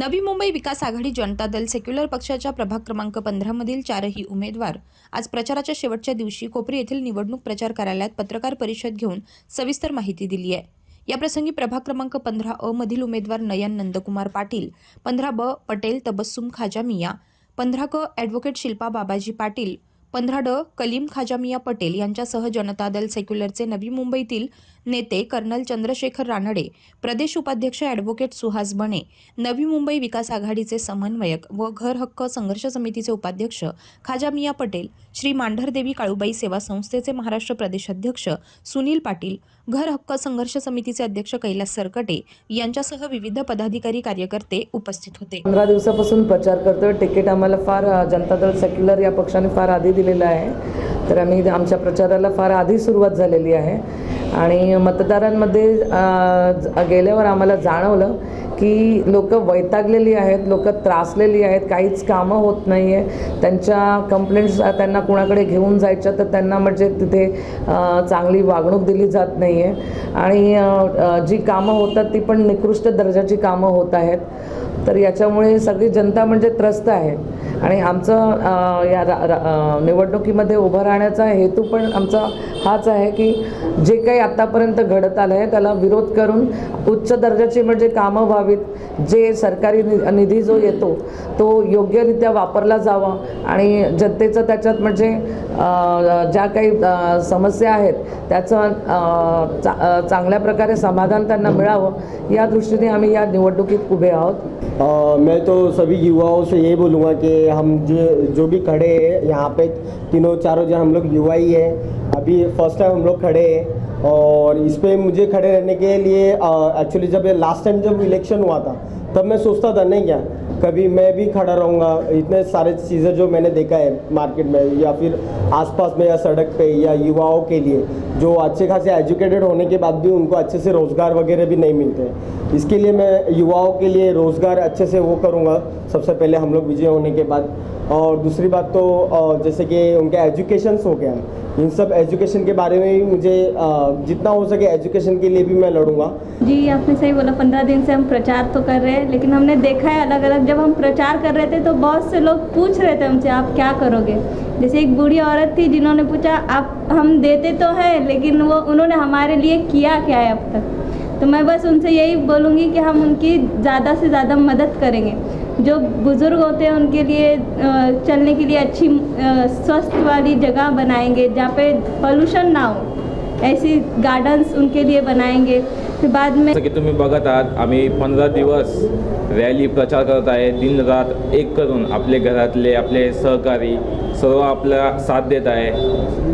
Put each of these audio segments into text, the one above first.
नवी मुंबई विकास आघाडी Janata Dal secular पक्षाच्या प्रभाग क्रमांक पंधरामधील चारही उमेदवार आज प्रचाराच्या शेवटच्या दिवशी कोपरी येथील निवडणूक प्रचार कार्यालयात पत्रकार परिषद घेऊन सविस्तर माहिती दिली आहे. याप्रसंगी प्रभाग क्रमांक पंधरा अ मधील उमेदवार नयन नंदकुमार पाटील पंधरा ब पटेल तबस्सुम खाजा मिया पंधरा क ॲडव्होकेट शिल्पा बाबाजी पाटील पंधरा ड कलीम खाजामिया पटेल यांच्यासह जनता दल सेक्युलरचे नवी मुंबईतील नेते कर्नल चंद्रशेखर रानडे प्रदेश उपाध्यक्ष ॲडव्होकेट सुहास बणे नवी मुंबई विकास आघाडीचे समन्वयक व घर हक्क संघर्ष समितीचे उपाध्यक्ष खाजामिया पटेल श्री मांढरदेवी काळूबाई सेवा संस्थेचे महाराष्ट्र प्रदेश अध्यक्ष सुनील पाटील घर हक्क संघर्ष समितीचे अध्यक्ष कैलास सरकटे यांच्यासह विविध पदाधिकारी कार्यकर्ते उपस्थित होते. पंधरा दिवसापासून प्रचार करतो तिकीट आम्हाला फार जनता दल सेक्युलर या पक्षाने फार आधी दिलेलं आहे. तर आम्ही आमच्या प्रचाराला फार आधी सुरुवात झालेली आहे. आणि मतदारांमध्ये गेल्यावर आम्हाला जाणवलं की लोक वैतागलेली आहेत लोक त्रासलेली आहेत काहीच कामं होत नाही आहे त्यांच्या कंप्लेंट्स त्यांना कुणाकडे घेऊन जायच्या तर त्यांना म्हणजे तिथे चांगली वागणूक दिली जात नाही आहे आणि जी कामं होतात ती पण निकृष्ट दर्जाची कामं होत आहेत. तर याच्यामुळे सगळी जनता म्हणजे त्रस्त आहे. आणि आमचं या रा- रा- निवडणुकीमध्ये उभं राहण्याचा हेतू पण आमचा हाच आहे की जे काही आत्तापर्यंत घडत आलं आहे त्याला विरोध करून उच्च दर्जाची म्हणजे कामं व्हावीत. जे सरकारी नि निधी जो येतो तो योग्यरित्या वापरला जावा आणि जनतेचं त्याच्यात म्हणजे ज्या काही समस्या आहेत त्याचं चा चांगल्या प्रकारे समाधान त्यांना मिळावं या दृष्टीने आम्ही या निवडणुकीत उभे आहोत. अ, मैं तो सभी युवाओं से यही बोलूँगा कि हम जो जो भी खड़े हैं यहाँ पे तीनों चारों जन हम लोग युवा ही है। अभी फ़र्स्ट टाइम हम लोग खड़े हैं और इस पर मुझे खड़े रहने के लिए एक्चुअली जब लास्ट टाइम जब इलेक्शन हुआ था तब मैं सोचता था नहीं क्या कभी मैं भी खड़ा रहूँगा। इतने सारे चीज़ें जो मैंने देखा है मार्केट में या फिर आसपास में या सड़क पे या युवाओं के लिए, जो अच्छे खासे एजुकेटेड होने के बाद भी उनको अच्छे से रोज़गार वगैरह भी नहीं मिलते। इसके लिए मैं युवाओं के लिए रोज़गार अच्छे से वो करूँगा। सबसे पहले हम लोग विजय होने के बाद और दूसरी बात तो जैसे कि उनके एजुकेशंस हो गया। इन सब एजुकेशन के बारे में मुझे जितना हो सके एजुकेशन के लिए भी मैं लड़ूँगा। जी, आपने सही बोला, पंद्रह दिन से हम प्रचार तो कर रहे हैं, लेकिन हमने देखा है अलग अलग जब हम प्रचार कर रहे थे तो बहुत से लोग पूछ रहे थे हमसे, आप क्या करोगे? जैसे एक बूढ़ी औरत थी जिन्होंने पूछा, आप, हम देते तो हैं, लेकिन वो, उन्होंने हमारे लिए किया क्या है अब तक? तो मैं बस उनसे यही बोलूँगी कि हम उनकी ज़्यादा से ज़्यादा मदद करेंगे। जो बुज़ुर्ग होते हैं उनके लिए चलने के लिए अच्छी स्वस्थ वाली जगह बनाएंगे जहाँ पे पॉल्यूशन ना हो। ऐसी गार्डन्स उनके लिए बनाएंगे। फिर बाद में की तुम्ही बघत आहात आम्ही पंधरा दिवस रॅली प्रचार करत आहे. दिन रात एक करून आपले घरातले आपले सहकारी सर्व आपला साथ देत आहे.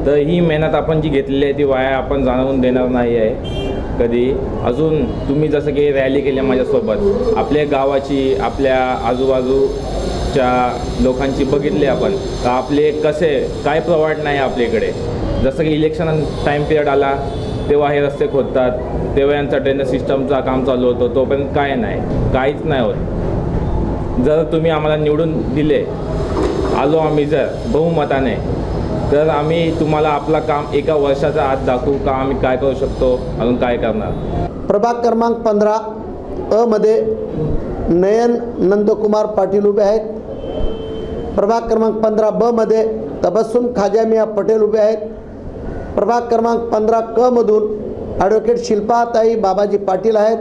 तर ही मेहनत आपण जी घेतलेली आहे ती वाया आपण जाणवून देणार नाही आहे. कधी. अजून तुम्ही जसं की रॅली केल्या आहे माझ्यासोबत. आपल्या गावाची आपल्या आजूबाजूच्या लोकांची बघितली आपण. का आपले कसे काय प्रवाड नाही आपल्याकडे. जसं की इलेक्शन टाईम पिरियड आला तेव्हा हे रस्ते खोदतात. तेव्हा यांचा ड्रेनेज सिस्टमचा काम चालू होतं. तोपर्यंत काय नाही. काहीच नाही होत. जर तुम्ही आम्हाला निवडून दिले आलो आम्ही जर बहुमताने. तर आम्ही तुम्हाला आपला काम एका वर्षाचा आत दाखवू का आम्ही काय करू शकतो अजून काय करणार? प्रभाग क्रमांक पंधरा अ मध्ये नयन नंदकुमार पाटील उभे आहेत. प्रभाग क्रमांक पंधरा ब मध्ये तबस्सुम खाजामिया पटेल उभे आहेत. प्रभाग क्रमांक पंधरा क मधून ॲडव्होकेट शिल्पाताई बाबाजी पाटील आहेत.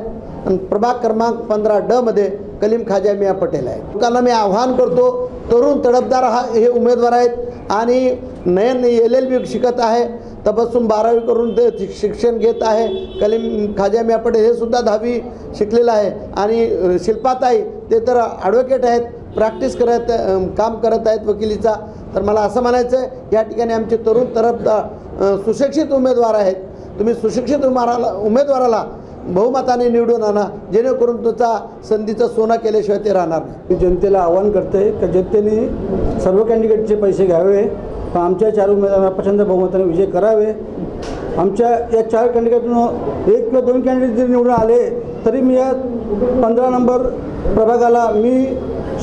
आणि प्रभाग क्रमांक पंधरा ड मध्ये कलीम खाजामिया पटेल आहेत. लोकांना मी आव्हान करतो तरुण तडफदार हा हे उमेदवार आहेत. आणि नयन एल एल बी शिकत आहे. तपासून बारावी करून ते शिक्षण घेत आहे. कलीम खाजा पटेल हे सुद्धा दहावी शिकलेलं आहे. आणि शिल्पाताई ते तर ॲडव्होकेट आहेत प्रॅक्टिस करत काम करत आहेत वकिलीचा. तर मला असं म्हणायचं आहे या ठिकाणी आमचे तरुण तरफ सुशिक्षित उमेदवार आहेत. तुम्ही सुशिक्षित उमाराला उमेदवाराला बहुमताने निवडून आणा जेणेकरून तुमचा संधीचा सोनं केल्याशिवाय ते राहणार नाही. मी जनतेला आवाहन करते का जनतेने सर्व कॅन्डिडेटचे पैसे घ्यावे आमच्या चार उमेदवारांना प्रचंड बहुमताने विजय करावे. आमच्या या चार कॅन्डिडेटनं एक किंवा दोन कॅन्डिडेट जरी निवडून आले तरी मी या पंधरा नंबर प्रभागाला मी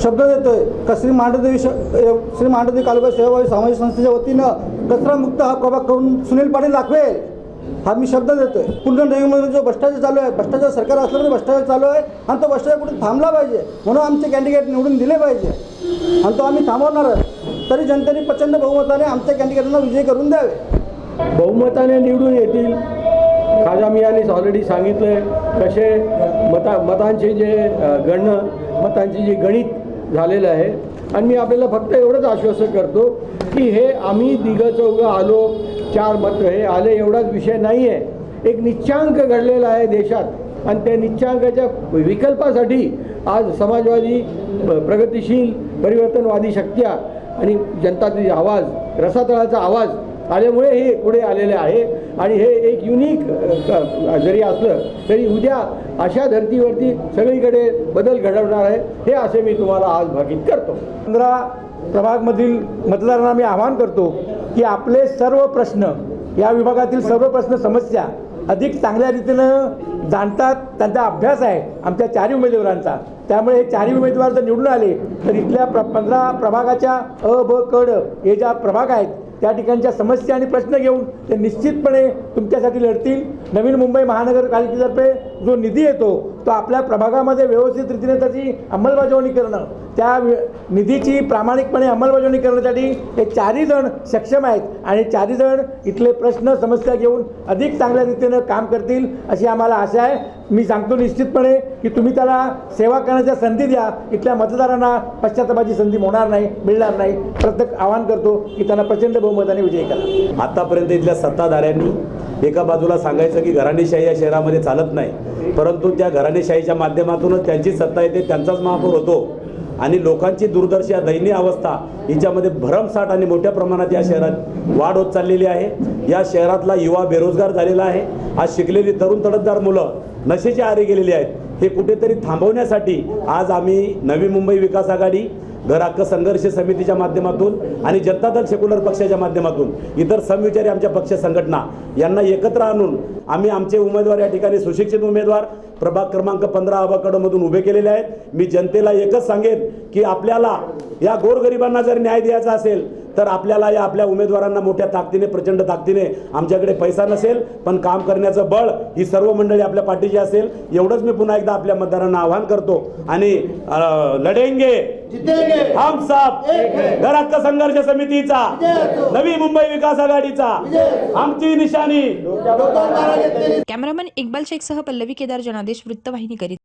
शब्द देतो आहे का श्री मांडदेवी श श्री मांडदेवी कालुबा सेवाभावी सामाजिक संस्थेच्या वतीनं कचरामुक्त हा प्रभाग करून सुनील पाटील दाखवेल. हा मी शब्द देतो पूर्ण नवीमध्ये जो भ्रष्टाचार चालू आहे भ्रष्टाचार सरकार असल्यामुळे भ्रष्टाचार चालू आहे आणि तो भ्रष्टाचार कुठे थांबला पाहिजे? म्हणून आमचे कॅन्डिडेट निवडून दिले पाहिजे. आणि तो आम्ही थांबवणार तरी जनतेने प्रचंड बहुमताने आमच्या कॅन्डिडेटना विजय करून द्यावे. बहुमताने निवडून येतील. खाजा मियानीच ऑलरेडी सांगितलं आहे कसे? मता मतांचे जे अ, गणनं मतांचे जे गणित झालेलं आहे. आणि मी आपल्याला फक्त एवढंच आश्वासन करतो की हे आम्ही दिघं चौघं आलो चार मत हे आले एवढाच विषय नाही आहे एक निच्चांक घडलेला आहे देशात. आणि त्या निच्चांकाच्या विकल्पासाठी आज समाजवादी प्रगतिशील परिवर्तनवादी शक्त्या आणि जनतातील आवाज रसातळाचा आवाज आल्यामुळे हे पुढे आलेले आहे. आणि हे एक युनिक जरी असलं तरी उद्या अशा धर्तीवरती सगळीकडे बदल घडवणार आहे हे असे मी तुम्हाला आज भाकीत करतो. पंधरा प्रभागमधील मतदारांना मी आवाहन करतो की आपले सर्व प्रश्न या विभागातील सर्व प्रश्न समस्या अधिक चांगल्या रीतीनं जाणतात. त्यांचा अभ्यास आहे आमच्या चारही उमेदवारांचा. त्यामुळे हे चारही उमेदवार जर निवडून आले तर इथल्या प्र पंधरा प्रभागाच्या अ ब कड हे ज्या प्रभाग आहेत त्या ठिकाणच्या समस्या आणि प्रश्न घेऊन ते निश्चितपणे तुमच्यासाठी लढतील. नवीन मुंबई महानगरपालिकेतर्फे जो निधी येतो तो आपल्या प्रभागामध्ये व्यवस्थित रीतीने त्याची अंमलबजावणी करणं त्या निधीची प्रामाणिकपणे अंमलबजावणी करण्यासाठी हे चारही जण सक्षम आहेत आणि चारही जण इथले प्रश्न समस्या घेऊन अधिक चांगल्या रीतीनं काम करतील अशी आम्हाला आशा आहे. मी सांगतो निश्चितपणे की तुम्ही त्याला सेवा करण्याच्या संधी द्या. इथल्या मतदारांना पश्चातापाची संधी होणार नाही मिळणार नाही. प्रत्येक आवाहन करतो की त्यांना प्रचंड बहुमताने विजय करा. आतापर्यंत इथल्या सत्ताधाऱ्यांनी एका बाजूला सांगायचं की घराणेशाही या शहरामध्ये चालत नाही. परंतु त्या घराणेशाहीच्या माध्यमातूनच त्यांची सत्ता येते त्यांचाच महापौर होतो. आणि लोकांची दुर्दर्शी दयनीय अवस्था हिच्यामध्ये भरमसाठ आणि मोठ्या प्रमाणात या शहरात वाढ होत चाललेली आहे. या शहरातला युवा बेरोजगार झालेला आहे. आज शिकलेली तरुण तडतदार मुलं नशेच्या आरे गेलेली आहेत. हे कुठेतरी थांबवण्यासाठी आज आम्ही नवी मुंबई विकास आघाडी घर हक्क संघर्ष समितीच्या माध्यमातून आणि जनता दल सेक्युलर पक्षाच्या माध्यमातून इतर समविचारी आमच्या पक्ष संघटना यांना एकत्र आणून आम्ही आमचे उमेदवार या ठिकाणी सुशिक्षित उमेदवार प्रभाग क्रमांक पंधरा अभाकडमधून उभे केलेले आहेत. मी जनतेला एकच सांगेन की आपल्याला या गोरगरिबांना जर न्याय द्यायचा असेल तर आपल्याला या आपल्या उमेदवारांना मोठ्या ताकदीने प्रचंड ताकदीने आमच्याकडे पैसा नसेल पण काम करण्याचं बळ ही सर्व मंडळी आपल्या पाठीची असेल एवढंच मी पुन्हा एकदा आपल्या मतदारांना आवाहन करतो. आणि लढेंगे. जितेंगे. हम सब. घर हक्क संघर्ष समितीचा. नवी मुंबई विकास आघाडीचा. आमची निशाणी. कॅमेरामन इक्बाल शेखसह पल्लवी केदार जनादेश वृत्तवाहिनी करीत